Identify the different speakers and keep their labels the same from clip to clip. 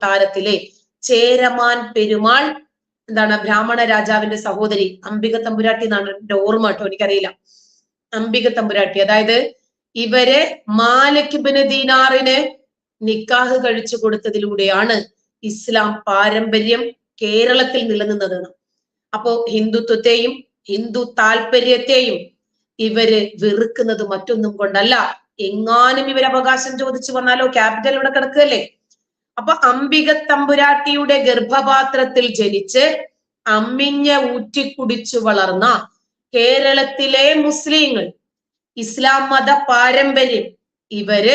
Speaker 1: കൊട്ടാരത്തിലെ ചേരമാൻ പെരുമാൾ എന്താണ് ബ്രാഹ്മണ രാജാവിന്റെ സഹോദരി അംബിക തമ്പുരാട്ടി എന്നാണ് എന്റെ ഓർമ്മ കേട്ടോ എനിക്കറിയില്ല. അംബിക തമ്പുരാട്ടി അതായത് ഇവരെ മാലക്കിബിന് ബിന് ദീനാറിന് നിക്കാഹ് കഴിച്ചു കൊടുത്തതിലൂടെയാണ് ഇസ്ലാം പാരമ്പര്യം കേരളത്തിൽ നിലനിന്നത്. അപ്പോ ഹിന്ദുത്വത്തെയും ഹിന്ദു താല്പര്യത്തെയും ഇവർ വെറുക്കുന്നത് മറ്റൊന്നും കൊണ്ടല്ല. എങ്ങാനും ഇവർ അവകാശം ചോദിച്ചു വന്നാലോ ക്യാപിറ്റൽ ഇവിടെ കിടക്കുകയല്ലേ? അപ്പൊ അംബിക തമ്പുരാട്ടിയുടെ ഗർഭപാത്രത്തിൽ ജനിച്ച് അമ്മിഞ്ഞ ഊറ്റിക്കുടിച്ചു വളർന്ന കേരളത്തിലെ മുസ്ലിങ്ങൾ ഇസ്ലാം മത പാരമ്പര്യം ഇവർ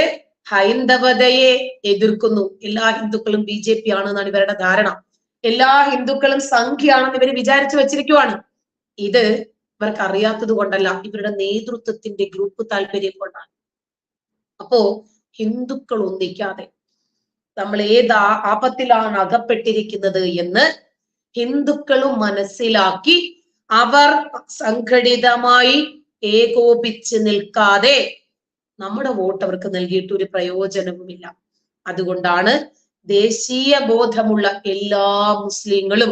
Speaker 1: ഹൈന്ദവതയെ എതിർക്കുന്നു. എല്ലാ ഹിന്ദുക്കളും ബി ജെ പി ആണെന്നാണ് ഇവരുടെ ധാരണ. എല്ലാ ഹിന്ദുക്കളും സംഖ്യയാണെന്ന് ഇവർ വിചാരിച്ചു വെച്ചിരിക്കുവാണ്. ഇത് ഇവർക്ക് അറിയാത്തത് കൊണ്ടല്ല ഇവരുടെ നേതൃത്വത്തിന്റെ ഗ്രൂപ്പ് താല്പര്യം കൊണ്ടാണ്. അപ്പോ ഹിന്ദുക്കൾ ഒന്നിക്കാതെ നമ്മൾ ഏത് ആപത്തിലാണ് അകപ്പെട്ടിരിക്കുന്നത് എന്ന് ഹിന്ദുക്കളും മനസ്സിലാക്കി അവർ സംഘടിതമായി ഏകോപിച്ച് നിൽക്കാതെ നമ്മുടെ വോട്ട് അവർക്ക് നൽകിയിട്ട് ഒരു പ്രയോജനവുമില്ല. അതുകൊണ്ടാണ് ദേശീയ ബോധമുള്ള എല്ലാ മുസ്ലിങ്ങളും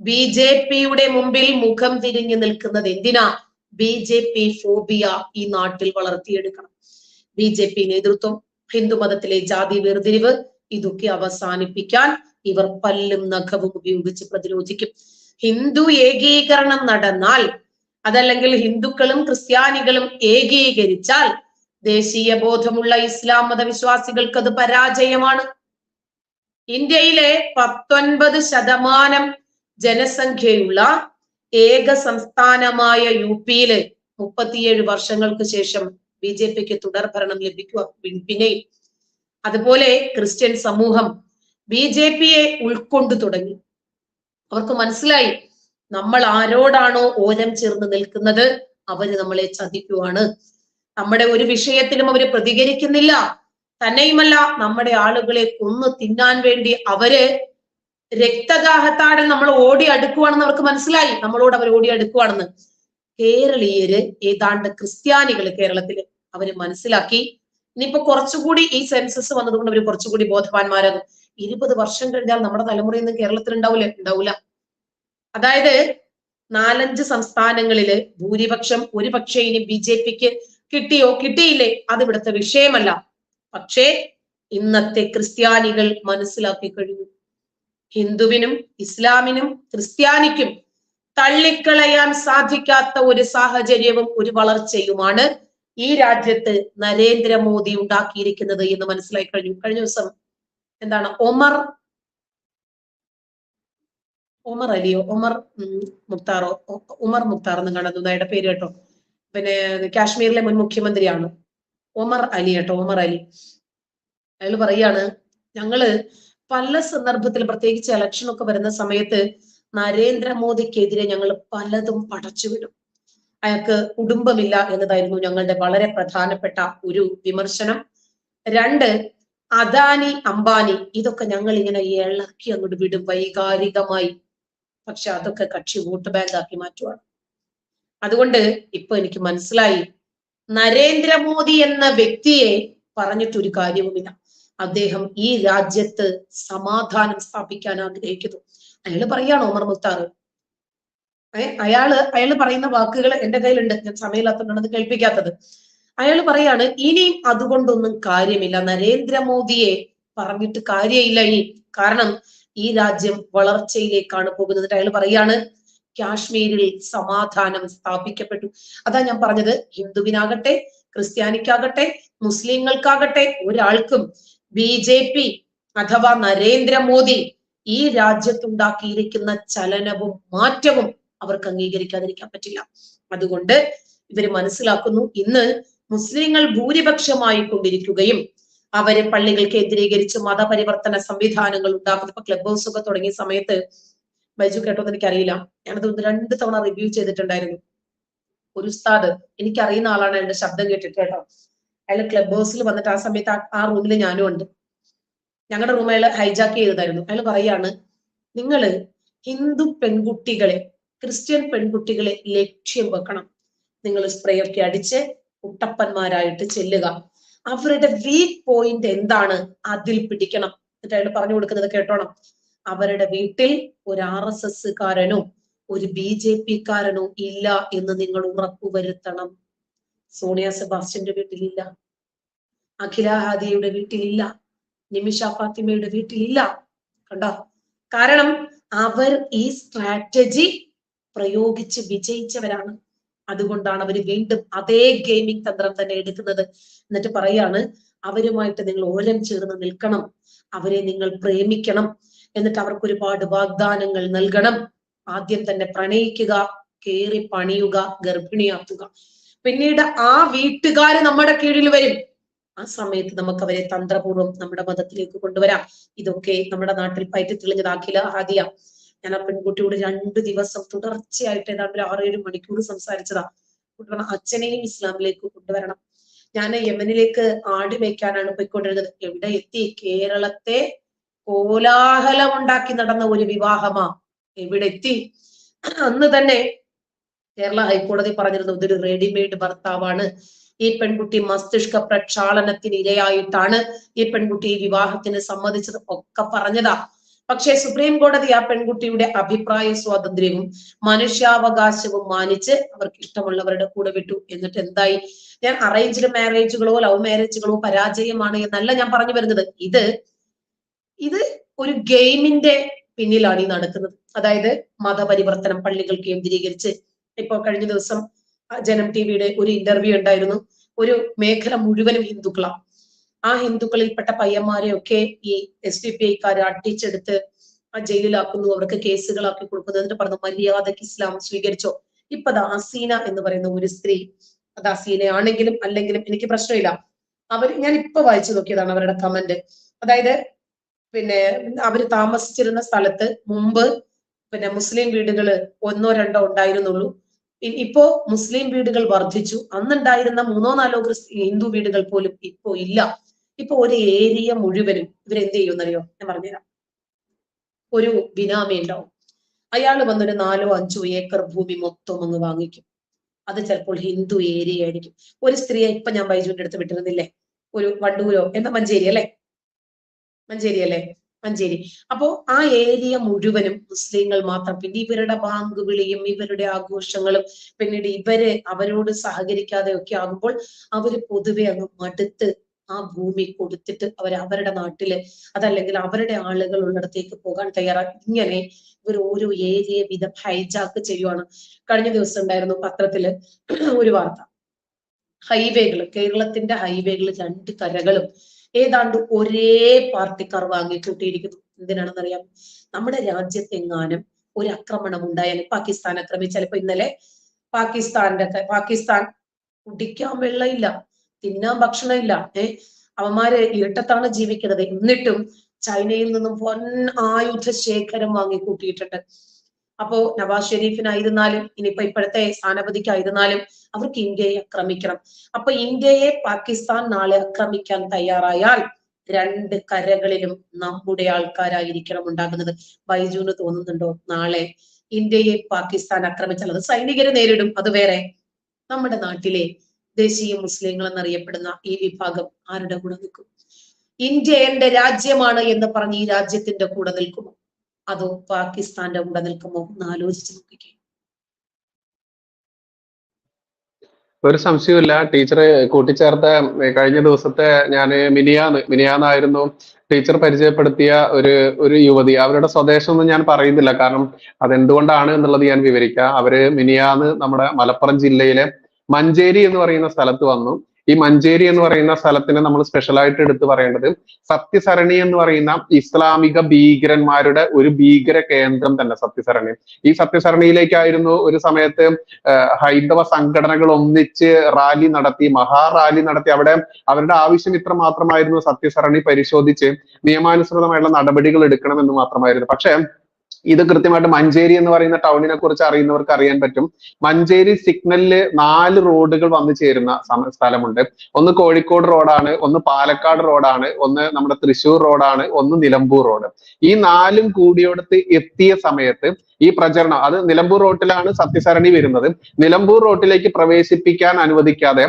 Speaker 1: ബി ജെ പിയുടെ മുമ്പിൽ മുഖം തിരിഞ്ഞു നിൽക്കുന്നത് എന്തിനാ? ബി ജെ പി ഫോബിയ ഈ നാട്ടിൽ വളർത്തിയെടുക്കണം. ബി ജെ പി നേതൃത്വം ഹിന്ദു മതത്തിലെ ജാതി വേർതിരിവ് ഇതൊക്കെ അവസാനിപ്പിക്കാൻ ഇവർ പല്ലും നഖവും ഉപയോഗിച്ച് പ്രതിരോധിക്കും. ഹിന്ദു ഏകീകരണം നടന്നാൽ അതല്ലെങ്കിൽ ഹിന്ദുക്കളും ക്രിസ്ത്യാനികളും ഏകീകരിച്ചാൽ ദേശീയ ബോധമുള്ള ഇസ്ലാം മതവിശ്വാസികൾക്ക് അത് പരാജയമാണ്. ഇന്ത്യയിലെ പത്തൊൻപത് ശതമാനം ജനസംഖ്യയുള്ള ഏക സംസ്ഥാനമായ യു പിയിൽ മുപ്പത്തിയേഴ് വർഷങ്ങൾക്ക് ശേഷം ബി ജെ പിക്ക് തുടർഭരണം ലഭിക്കുക. പിന്നെയും അതുപോലെ ക്രിസ്ത്യൻ സമൂഹം ബി ജെ പിയെ ഉൾക്കൊണ്ടു തുടങ്ങി. അവർക്ക് മനസ്സിലായി നമ്മൾ ആരോടാണോ ഓരം ചേർന്ന് നിൽക്കുന്നത്? അവർ നമ്മളെ ചതിക്കുവാണ്. നമ്മുടെ ഒരു വിഷയത്തിലും അവർ പ്രതികരിക്കുന്നില്ല. തന്നെയുമല്ല നമ്മുടെ ആളുകളെ കൊന്നു തിന്നാൻ വേണ്ടി അവർ രക്തദാഹത്താടെ നമ്മൾ ഓടി അടുക്കുവാണെന്ന് അവർക്ക് മനസ്സിലായി. നമ്മളോട് അവർ ഓടി അടുക്കുവാണെന്ന്. കേരളീയര് ഏതാണ്ട് ക്രിസ്ത്യാനികൾ കേരളത്തിൽ അവർ മനസ്സിലാക്കി. ഇനിയിപ്പോ കുറച്ചുകൂടി ഈ സെൻസസ് വന്നതുകൊണ്ട് അവർ കുറച്ചുകൂടി ബോധവാന്മാരാകും. ഇരുപത് വർഷം കഴിഞ്ഞാൽ നമ്മുടെ തലമുറയിൽ നിന്ന് കേരളത്തിൽ ഉണ്ടാവില്ല ഉണ്ടാവില്ല അതായത് നാലഞ്ച് സംസ്ഥാനങ്ങളിൽ ഭൂരിപക്ഷം ഒരു പക്ഷേ ഇനി ബി ജെ പിക്ക് കിട്ടിയോ? കിട്ടിയില്ലേ? അത് ഇവിടുത്തെ വിഷയമല്ല. പക്ഷേ ഇന്നത്തെ ക്രിസ്ത്യാനികൾ മനസ്സിലാക്കി കഴിഞ്ഞു. ഹിന്ദുവിനും ഇസ്ലാമിനും ക്രിസ്ത്യാനിക്കും തള്ളിക്കളയാൻ സാധിക്കാത്ത ഒരു സാഹചര്യവും ഒരു വളർച്ചയുമാണ് ഈ രാജ്യത്ത് നരേന്ദ്രമോദി ഉണ്ടാക്കിയിരിക്കുന്നത് എന്ന് മനസ്സിലായി കഴിഞ്ഞു. കഴിഞ്ഞ ദിവസം എന്താണ്? ഒമർ ഒമർ അലിയോ? ഒമർ മുക്താറോ ഉമർ മുക്താർ എന്ന് കാണുന്നു അയാളുടെ പേര് കേട്ടോ. പിന്നെ കാശ്മീരിലെ മുൻ മുഖ്യമന്ത്രിയാണ് ഒമർ അലി കേട്ടോ ഒമർ അലി. അയാൾ പറയാണ് ഞങ്ങൾ പല സന്ദർഭത്തിൽ പ്രത്യേകിച്ച് ഇലക്ഷൻ ഒക്കെ വരുന്ന സമയത്ത് നരേന്ദ്രമോദിക്കെതിരെ ഞങ്ങൾ പലതും പടച്ചുവിടും. അയാൾക്ക് കുടുംബമില്ല എന്നതായിരുന്നു ഞങ്ങളുടെ വളരെ പ്രധാനപ്പെട്ട ഒരു വിമർശനം. രണ്ട് അദാനി അംബാനി ഇതൊക്കെ ഞങ്ങൾ ഇങ്ങനെ ഇളക്കി അങ്ങോട്ട് വിടും വൈകാരികമായി. പക്ഷെ അതൊക്കെ കക്ഷി വോട്ട് ബാങ്ക് ആക്കി മാറ്റുവാണ്. അതുകൊണ്ട് ഇപ്പൊ എനിക്ക് മനസ്സിലായി നരേന്ദ്രമോദി എന്ന വ്യക്തിയെ പറഞ്ഞിട്ടൊരു കാര്യവുമില്ല. അദ്ദേഹം ഈ രാജ്യത്ത് സമാധാനം സ്ഥാപിക്കാൻ ആഗ്രഹിക്കുന്നു. അയാൾ പറയാണ് ഒമർ മുത്താർ ഏ അയാൾ അയാൾ പറയുന്ന വാക്കുകൾ എന്റെ കയ്യിലുണ്ട്. ഞാൻ സമയമില്ലാത്തതുകൊണ്ടാണ് അത് കേൾപ്പിക്കാത്തത്. അയാൾ പറയാണ് ഇനിയും അതുകൊണ്ടൊന്നും കാര്യമില്ല. നരേന്ദ്രമോദിയെ പറഞ്ഞിട്ട് കാര്യമില്ല ഇനി. കാരണം ഈ രാജ്യം വളർച്ചയിലേക്കാണ് പോകുന്നത്. അയാൾ പറയാണ് കാശ്മീരിൽ സമാധാനം സ്ഥാപിക്കപ്പെട്ടു. അതാ ഞാൻ പറഞ്ഞത്. ഹിന്ദുവിനാകട്ടെ ക്രിസ്ത്യാനിക്കാകട്ടെ മുസ്ലിങ്ങൾക്കാകട്ടെ ഒരാൾക്കും ബി ജെ പി അഥവാ നരേന്ദ്രമോദി ഈ രാജ്യത്തുണ്ടാക്കിയിരിക്കുന്ന ചലനവും മാറ്റവും അവർക്ക് അംഗീകരിക്കാതിരിക്കാൻ പറ്റില്ല. അതുകൊണ്ട് ഇവർ മനസ്സിലാക്കുന്നു ഇന്ന് മുസ്ലിങ്ങൾ ഭൂരിപക്ഷമായി കൊണ്ടിരിക്കുകയും അവരെ പള്ളികൾ കേന്ദ്രീകരിച്ച് മതപരിവർത്തന സംവിധാനങ്ങൾ ഉണ്ടാക്കുന്നത് ഇപ്പൊ ക്ലബ് ഹൗസ് ഒക്കെ തുടങ്ങിയ സമയത്ത് ബൈജു കേട്ടോ എന്ന് എനിക്കറിയില്ല. ഞാനത് രണ്ട് തവണ റിവ്യൂ ചെയ്തിട്ടുണ്ടായിരുന്നു. ഒരു ഉസ്താദ് എനിക്കറിയുന്ന ആളാണ് അയാളുടെ ശബ്ദം കേട്ടിട്ട് കേട്ടോ. അയാൾ ക്ലബ് ഹൗസിൽ വന്നിട്ട് ആ സമയത്ത് ആ റൂമിൽ ഞാനും ഉണ്ട്. ഞങ്ങളുടെ റൂം അയാൾ ഹൈജാക്ക് ചെയ്തതായിരുന്നു. അയാൾ പറയാണ് നിങ്ങൾ ഹിന്ദു പെൺകുട്ടികളെ ക്രിസ്ത്യൻ പെൺകുട്ടികളെ ലക്ഷ്യം വെക്കണം. നിങ്ങൾ സ്പ്രേ ഒക്കെ അടിച്ച് കുട്ടപ്പന്മാരായിട്ട് ചെല്ലുക. അവരുടെ വീക്ക് പോയിന്റ് എന്താണ്? അതിൽ പിടിക്കണം. എന്നിട്ട് അയാൾ പറഞ്ഞു കൊടുക്കുന്നത് കേട്ടോണം. അവരുടെ വീട്ടിൽ ഒരു ആർ എസ് എസ് കാരനോ ഒരു ബി ജെ പി കാരനോ ഇല്ല എന്ന് നിങ്ങൾ ഉറപ്പുവരുത്തണം. സോണിയ സെബാസ്റ്റ്യന്റെ വീട്ടിലില്ല. അഖില ഹാദിയുടെ വീട്ടിലില്ല. നിമിഷ ഫാത്തിമയുടെ വീട്ടിലില്ല. കണ്ടോ? കാരണം അവർ ഈ സ്ട്രാറ്റജി പ്രയോഗിച്ച് വിജയിച്ചവരാണ്. അതുകൊണ്ടാണ് അവർ വീണ്ടും അതേ ഗെയിമിംഗ് തന്ത്രം തന്നെ എടുക്കുന്നത്. എന്നിട്ട് പറയാണ് അവരുമായിട്ട് നിങ്ങൾ ഓരം ചേർന്ന് നിൽക്കണം. അവരെ നിങ്ങൾ പ്രേമിക്കണം. എന്നിട്ട് അവർക്ക് ഒരുപാട് വാഗ്ദാനങ്ങൾ നൽകണം. ആദ്യം തന്നെ പ്രണയിക്കുക കേറി പണിയുക ഗർഭിണിയാക്കുക. പിന്നീട് ആ വീട്ടുകാര് നമ്മുടെ കീഴിൽ വരും. ആ സമയത്ത് നമുക്ക് അവരെ തന്ത്രപൂർവം നമ്മുടെ മതത്തിലേക്ക് കൊണ്ടുവരാം. ഇതൊക്കെ നമ്മുടെ നാട്ടിൽ പയറ്റി തെളിഞ്ഞത് അഖില ഞാൻ ആ പെൺകുട്ടിയോട് രണ്ടു ദിവസം തുടർച്ചയായിട്ട് ഏതാണ്ട് ഒരു ആറേഴ് മണിക്കൂർ സംസാരിച്ചതാ. കുട്ടി പറഞ്ഞ അച്ഛനെയും ഇസ്ലാമിലേക്ക് കൊണ്ടുവരണം. ഞാൻ യമനിലേക്ക് ആടി വയ്ക്കാനാണ് പോയിക്കൊണ്ടിരുന്നത്. എവിടെ എത്തി? കേരളത്തെ കോലാഹലം ഉണ്ടാക്കി നടന്ന ഒരു വിവാഹമാ. എവിടെ എത്തി? അന്ന് തന്നെ കേരള ഹൈക്കോടതി പറഞ്ഞിരുന്നു ഇതൊരു റെഡിമെയ്ഡ് ഭർത്താവാണ്. ഈ പെൺകുട്ടി മസ്തിഷ്ക പ്രക്ഷാളനത്തിന് ഇരയായിട്ടാണ് ഈ പെൺകുട്ടി ഈ വിവാഹത്തിന് സമ്മതിച്ചത്. ഒക്കെ പറഞ്ഞതാ. പക്ഷേ സുപ്രീം കോടതി ആ പെൺകുട്ടിയുടെ അഭിപ്രായ സ്വാതന്ത്ര്യവും മനുഷ്യാവകാശവും മാനിച്ച് അവർക്ക് ഇഷ്ടമുള്ളവരുടെ കൂടെ വിട്ടു. എന്നിട്ട് എന്തായി? ഞാൻ അറേഞ്ച്ഡ് മാരേജുകളോ ലവ് മാരേജുകളോ പരാജയമാണ് എന്നല്ല ഞാൻ പറഞ്ഞു വരുന്നത്. ഇത് ഇത് ഒരു ഗെയിമിന്റെ പിന്നിലാണ് ഈ നടക്കുന്നത്. അതായത് മതപരിവർത്തനം പള്ളികൾ കേന്ദ്രീകരിച്ച്. ഇപ്പൊ കഴിഞ്ഞ ദിവസം ജനം ടി വിയുടെ ഒരു ഇന്റർവ്യൂ ഉണ്ടായിരുന്നു. ഒരു മേഖല മുഴുവനും ഹിന്ദുക്കളാണ്. ആ ഹിന്ദുക്കളിൽപ്പെട്ട പയ്യന്മാരെയൊക്കെ ഈ എസ് ഡി പി ഐക്കാർ അടിച്ചെടുത്ത് ആ ജയിലിലാക്കുന്നു. അവർക്ക് കേസുകളാക്കി കൊടുക്കുന്നു. എന്നിട്ട് പറഞ്ഞു മര്യാദയ്ക്ക് ഇസ്ലാം സ്വീകരിച്ചോ? ഇപ്പൊ അത് അസീന എന്ന് പറയുന്ന ഒരു സ്ത്രീ അത് അസീനയാണെങ്കിലും അല്ലെങ്കിലും എനിക്ക് പ്രശ്നമില്ല. അവർ ഞാൻ ഇപ്പൊ വായിച്ചു നോക്കിയതാണ് അവരുടെ കമന്റ്. അതായത് പിന്നെ അവർ താമസിച്ചിരുന്ന സ്ഥലത്ത് മുമ്പ് പിന്നെ മുസ്ലിം വീടുകൾ ഒന്നോ രണ്ടോ ഉണ്ടായിരുന്നുള്ളൂ. ഇപ്പോ മുസ്ലിം വീടുകൾ വർദ്ധിച്ചു അന്നുണ്ടായിരുന്ന മൂന്നോ നാലോ ഹിന്ദു വീടുകൾ പോലും ഇപ്പോ ഇല്ല. ഇപ്പൊ ഒരു ഏരിയ മുഴുവനും ഇവരെന്ത് ചെയ്യുമെന്നറിയോ? ഞാൻ പറഞ്ഞുതരാം. ഒരു ബിനാമി ഉണ്ടാവും. അയാൾ വന്നൊരു നാലോ അഞ്ചോ ഏക്കർ ഭൂമി മൊത്തം അങ്ങ് വാങ്ങിക്കും. അത് ചിലപ്പോൾ ഹിന്ദു ഏരിയ ആയിരിക്കും. ഒരു സ്ത്രീയെ ഇപ്പൊ ഞാൻ ബൈജുവിന്റെ അടുത്ത് വിട്ടിരുന്നില്ലേ? ഒരു വണ്ടൂരോ? എന്താ മഞ്ചേരി അല്ലേ? മഞ്ചേരി അല്ലെ? മഞ്ചേരി. അപ്പോ ആ ഏരിയ മുഴുവനും മുസ്ലിങ്ങൾ മാത്രം പിന്നെ ഇവരുടെ ബാങ്ക് വിളിയും ഇവരുടെ ആഘോഷങ്ങളും പിന്നീട് ഇവർ അവരോട് സഹകരിക്കാതെ ഒക്കെ ആകുമ്പോൾ അവർ പൊതുവെ അങ്ങ് മടുത്ത് ആ ഭൂമി കൊടുത്തിട്ട് അവർ അവരുടെ നാട്ടിൽ അതല്ലെങ്കിൽ അവരുടെ ആളുകൾ ഉള്ളിടത്തേക്ക് പോകാൻ തയ്യാറാ. ഇങ്ങനെ ഇവർ ഓരോ ഏരിയ വിധം ഹൈജാക്ക് ചെയ്യുവാണ്. കഴിഞ്ഞ ദിവസം ഉണ്ടായിരുന്നു പത്രത്തിൽ ഒരു വാർത്ത. ഹൈവേകൾ കേരളത്തിന്റെ ഹൈവേകൾ രണ്ട് കരകളും ഏതാണ്ട് ഒരേ പാർട്ടിക്കാർ വാങ്ങിക്കൂട്ടിയിരിക്കുന്നു. എന്തിനാണെന്നറിയാം? നമ്മുടെ രാജ്യത്തെങ്ങാനും ഒരു ആക്രമണം ഉണ്ടായാൽ പാകിസ്ഥാൻ ആക്രമിച്ചാൽ ഇപ്പൊ ഇന്നലെ പാകിസ്ഥാന്റെ പാകിസ്ഥാൻ കുടിക്കാൻ വെള്ളമില്ല തിന്നാൻ ഭക്ഷണമില്ല ഏ? അവന്മാര് ഇരുട്ടത്താണ് ജീവിക്കുന്നത്. എന്നിട്ടും ചൈനയിൽ നിന്നും വൻ ആയുധ ശേഖരം വാങ്ങിക്കൂട്ടിയിട്ടുണ്ട്. അപ്പോ നവാസ് ഷെരീഫിനായിരുന്നാലും ഇനിയിപ്പോ ഇപ്പോഴത്തെ സ്ഥാനപതിക്കായിരുന്നാലും അവർക്ക് ഇന്ത്യയെ ആക്രമിക്കണം. അപ്പൊ ഇന്ത്യയെ പാകിസ്ഥാൻ നാളെ ആക്രമിക്കാൻ തയ്യാറായാൽ രണ്ട് കരകളിലും നമ്മുടെ ആൾക്കാരായിരിക്കണം ഉണ്ടാകുന്നത്. ബൈജുവിന് തോന്നുന്നുണ്ടോ? നാളെ ഇന്ത്യയെ പാകിസ്ഥാൻ ആക്രമിച്ചാൽ അത് സൈനികരെ നേരിടും. അത് വേറെ. നമ്മുടെ നാട്ടിലെ ദേശീയ മുസ്ലിങ്ങൾ എന്നറിയപ്പെടുന്ന ഈ വിഭാഗം ആരുടെ കൂടെ നിൽക്കും? ഇന്ത്യ എന്റെ രാജ്യമാണ് എന്ന് പറഞ്ഞ് ഈ രാജ്യത്തിന്റെ കൂടെ നിൽക്കുമോ? അതോ പാകിസ്ഥാന്റെ കൂടെ നിൽക്കുമോ എന്ന് ആലോചിച്ച് നോക്കിക്കേ.
Speaker 2: ഒരു സംശയമില്ല ടീച്ചർ കൂട്ടിച്ചേർത്ത കഴിഞ്ഞ ദിവസത്തെ ഞാൻ മിനിയാന്ന് മിനിയാന്നായിരുന്നു ടീച്ചർ പരിചയപ്പെടുത്തിയ ഒരു ഒരു യുവതി. അവരുടെ സ്വദേശം ഒന്നും ഞാൻ പറയുന്നില്ല. കാരണം അതെന്തുകൊണ്ടാണ് എന്നുള്ളത് ഞാൻ വിവരിക്കാം. അവർ മിനിയാന്ന് നമ്മുടെ മലപ്പുറം ജില്ലയിലെ മഞ്ചേരി എന്ന് പറയുന്ന സ്ഥലത്ത് വന്നു. ഈ മഞ്ചേരി എന്ന് പറയുന്ന സ്ഥലത്തിന് നമ്മൾ സ്പെഷ്യൽ ആയിട്ട് എടുത്തു പറയേണ്ടത് സത്യസരണി എന്ന് പറയുന്ന ഇസ്ലാമിക ഭീകരന്മാരുടെ ഒരു ഭീകര കേന്ദ്രം തന്നെ സത്യസരണി. ഈ സത്യസരണിയിലേക്കായിരുന്നു ഒരു സമയത്ത് ഹൈന്ദവ സംഘടനകൾ ഒന്നിച്ച് റാലി നടത്തി മഹാ റാലി നടത്തി. അവിടെ അവരുടെ ആവശ്യം ഇത്ര മാത്രമായിരുന്നു സത്യസരണി പരിശോധിച്ച് നിയമാനുസൃതമായുള്ള നടപടികൾ എടുക്കണം എന്ന് മാത്രമായിരുന്നു. പക്ഷേ ഇത് കൃത്യമായിട്ട് മഞ്ചേരി എന്ന് പറയുന്ന ടൗണിനെ കുറിച്ച് അറിയുന്നവർക്ക് അറിയാൻ പറ്റും. മഞ്ചേരി സിഗ്നലിൽ നാല് റോഡുകൾ വന്നു ചേരുന്ന സ്ഥലമുണ്ട്. ഒന്ന് കോഴിക്കോട് റോഡാണ് ഒന്ന് പാലക്കാട് റോഡാണ് ഒന്ന് നമ്മുടെ തൃശ്ശൂർ റോഡാണ് ഒന്ന് നിലമ്പൂർ റോഡ് ഈ നാലും കൂടിയോടത്ത് എത്തിയ സമയത്ത് ഈ പ്രചരണം അത് നിലമ്പൂർ റോട്ടിലാണ് സത്യസരണി വരുന്നത്. നിലമ്പൂർ റോട്ടിലേക്ക് പ്രവേശിപ്പിക്കാൻ അനുവദിക്കാതെ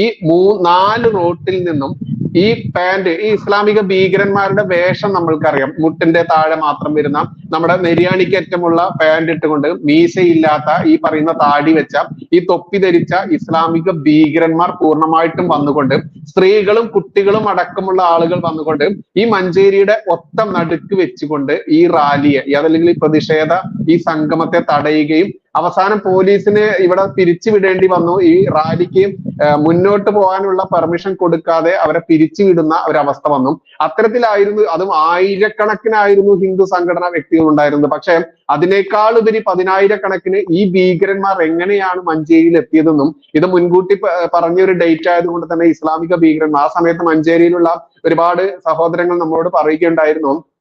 Speaker 2: ഈ മൂ നാല് റോട്ടിൽ നിന്നും ഈ പാന്റ് ഈ ഇസ്ലാമിക ഭീകരന്മാരുടെ വേഷം നമ്മൾക്കറിയാം. മുട്ടിന്റെ താഴെ മാത്രം വരുന്ന നമ്മുടെ നെര്യാണിക്കറ്റമുള്ള പാന്റ് ഇട്ടുകൊണ്ട് മീശയില്ലാത്ത ഈ പറയുന്ന താടി വെച്ച ഈ തൊപ്പി ധരിച്ച ഇസ്ലാമിക ഭീകരന്മാർ പൂർണമായിട്ടും വന്നുകൊണ്ട് സ്ത്രീകളും കുട്ടികളും അടക്കമുള്ള ആളുകൾ വന്നുകൊണ്ട് ഈ മഞ്ചേരിയുടെ ഒത്ത നടുക്ക് വെച്ചുകൊണ്ട് ഈ റാലിയെ അതല്ലെങ്കിൽ ഈ പ്രതിഷേധ ഈ സംഗമത്തെ തടയുകയും അവസാനം പോലീസിന് ഇവിടെ പിരിച്ചുവിടേണ്ടി വന്നു. ഈ റാലിക്ക് മുന്നോട്ട് പോകാനുള്ള പെർമിഷൻ കൊടുക്കാതെ അവരെ പിരിച്ചു പിരിച്ചുവിടുന്ന ഒരവസ്ഥ വന്നു. അത്തരത്തിലായിരുന്നു അതും ആയിരക്കണക്കിനായിരുന്നു ഹിന്ദു സംഘടനാ വ്യക്തികൾ ഉണ്ടായിരുന്നത്. പക്ഷേ അതിനേക്കാൾ ഉപരി പതിനായിരക്കണക്കിന് ഈ ഭീകരന്മാർ എങ്ങനെയാണ് മഞ്ചേരിയിൽ എത്തിയതെന്നും ഇത് മുൻകൂട്ടി പ- പറഞ്ഞ ഒരു ഡേറ്റ് ആയതുകൊണ്ട് തന്നെ ഇസ്ലാമിക ഭീകരന്മാർ ആ സമയത്ത് മഞ്ചേരിയിലുള്ള ഒരുപാട് സഹോദരങ്ങൾ നമ്മളോട് പറയുകയുണ്ടായിരുന്നു.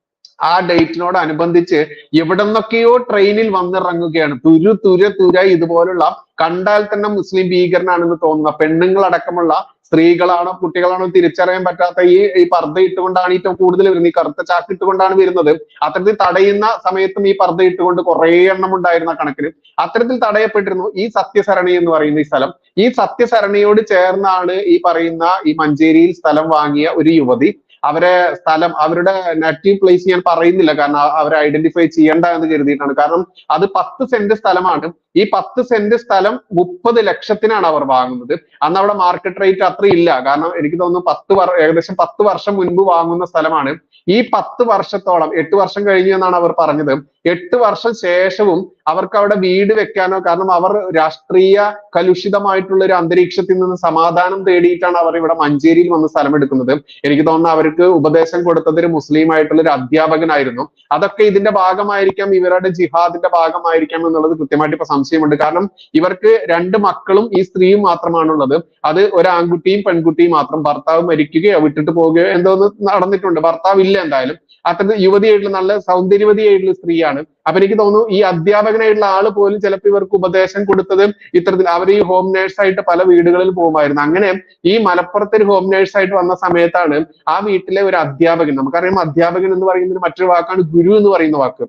Speaker 2: ആ ഡേറ്റിനോട് അനുബന്ധിച്ച് എവിടെ നിന്നൊക്കെയോ ട്രെയിനിൽ വന്നിറങ്ങുകയാണ്. തുരു തുര തുര ഇതുപോലുള്ള കണ്ടാൽ തന്നെ മുസ്ലിം ഭീകരനാണെന്ന് തോന്നുന്ന പെണ്ണുങ്ങൾ അടക്കമുള്ള സ്ത്രീകളാണോ കുട്ടികളാണോ തിരിച്ചറിയാൻ പറ്റാത്ത ഈ ഈ പർദ്ദ ഇട്ടുകൊണ്ടാണ് ഏറ്റവും കൂടുതൽ വരുന്നത്. ഈ കറുത്ത ചാക്ക് ഇട്ടുകൊണ്ടാണ് വരുന്നത്. അത്തരത്തിൽ തടയുന്ന സമയത്തും ഈ പർദ്ദ ഇട്ടുകൊണ്ട് കുറെ എണ്ണം ഉണ്ടായിരുന്ന കണക്കിന് അത്തരത്തിൽ തടയപ്പെട്ടിരുന്നു ഈ സത്യസരണി എന്ന് പറയുന്ന ഈ സ്ഥലം. ഈ സത്യസരണിയോട് ചേർന്നാണ് ഈ പറയുന്ന ഈ മഞ്ചേരിയിൽ സ്ഥലം വാങ്ങിയ ഒരു യുവതി. അവരെ സ്ഥലം അവരുടെ നാറ്റീവ് പ്ലേസ് ഞാൻ പറയുന്നില്ല. കാരണം അവരെ ഐഡന്റിഫൈ ചെയ്യണ്ട എന്ന് കരുതിയിട്ടാണ്. കാരണം അത് പത്ത് സെന്റ് സ്ഥലമാണ്. ഈ പത്ത് സെന്റ് സ്ഥലം മുപ്പത് ലക്ഷത്തിനാണ് അവർ വാങ്ങുന്നത്. അന്ന് അവിടെ മാർക്കറ്റ് റേറ്റ് അത്ര ഇല്ല കാരണം എനിക്ക് തോന്നുന്നു പത്ത് ഏകദേശം പത്ത് വർഷം മുൻപ് വാങ്ങുന്ന സ്ഥലമാണ്. ഈ പത്ത് വർഷത്തോളം എട്ട് വർഷം കഴിഞ്ഞു എന്നാണ് അവർ പറഞ്ഞത്. എട്ട് വർഷം ശേഷവും അവർക്ക് അവിടെ വീട് വെക്കാനോ കാരണം അവർ രാഷ്ട്രീയ കലുഷിതമായിട്ടുള്ള ഒരു അന്തരീക്ഷത്തിൽ നിന്ന് സമാധാനം തേടിയിട്ടാണ് അവർ ഇവിടെ മഞ്ചേരിയിൽ വന്ന് സ്ഥലം എടുക്കുന്നത്. എനിക്ക് തോന്നുന്നു അവർക്ക് ഉപദേശം കൊടുത്തത് ഒരു മുസ്ലിം ആയിട്ടുള്ള ഒരു അധ്യാപകനായിരുന്നു. അതൊക്കെ ഇതിന്റെ ഭാഗമായിരിക്കാം ഇവരുടെ ജിഹാദിന്റെ ഭാഗമായിരിക്കാം എന്നുള്ളത് കൃത്യമായിട്ട് ഇപ്പൊ സംശയമുണ്ട്. കാരണം ഇവർക്ക് രണ്ട് മക്കളും ഈ സ്ത്രീയും മാത്രമാണുള്ളത്. അത് ഒരു ആൺകുട്ടിയും പെൺകുട്ടിയും മാത്രം. ഭർത്താവ് മരിക്കുകയോ വിട്ടിട്ട് പോവുകയോ എന്തോന്ന് നടന്നിട്ടുണ്ട്. ഭർത്താവ് ഇല്ല എന്തായാലും. അത്തരത്തിൽ യുവതിയായിട്ടുള്ള നല്ല സൗന്ദര്യവതിയായിട്ടുള്ള സ്ത്രീയാണ്. അപ്പൊ എനിക്ക് തോന്നുന്നു ഈ അധ്യാപകനായിട്ടുള്ള ആൾ പോലും ചിലപ്പോൾ ഇവർക്ക് ഉപദേശം കൊടുത്തത് ഇത്തരത്തിൽ അവർ ഈ ഹോം നേഴ്സായിട്ട് പല വീടുകളിൽ പോകുമായിരുന്നു. അങ്ങനെ ഈ മലപ്പുറത്ത് ഒരു ഹോം നേഴ്സായിട്ട് വന്ന സമയത്താണ് ആ വീട്ടിലെ ഒരു അധ്യാപകൻ നമുക്കറിയാം അധ്യാപകൻ എന്ന് പറയുന്നത് മറ്റൊരു വാക്കാണ് ഗുരു എന്ന് പറയുന്ന വാക്ക്.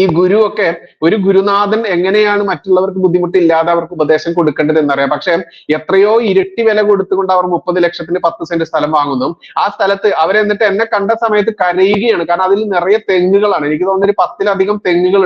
Speaker 2: ഈ ഗുരു ഒക്കെ ഒരു ഗുരുനാഥൻ എങ്ങനെയാണ് മറ്റുള്ളവർക്ക് ബുദ്ധിമുട്ടില്ലാതെ അവർക്ക് ഉപദേശം കൊടുക്കേണ്ടത് എന്നറിയാം. പക്ഷെ എത്രയോ ഇരട്ടി വില കൊടുത്തുകൊണ്ട് അവർ മുപ്പത് ലക്ഷത്തിന് പത്ത് സെന്റ് സ്ഥലം വാങ്ങുന്നു. ആ സ്ഥലത്ത് അവരെന്നിട്ട് എന്നെ കണ്ട സമയത്ത് കരയുകയാണ്. കാരണം അതിൽ നിറയെ തെങ്ങുകളാണ്. എനിക്ക് തോന്നുന്നു ഒരു പത്തിലധികം തെങ്ങുകൾ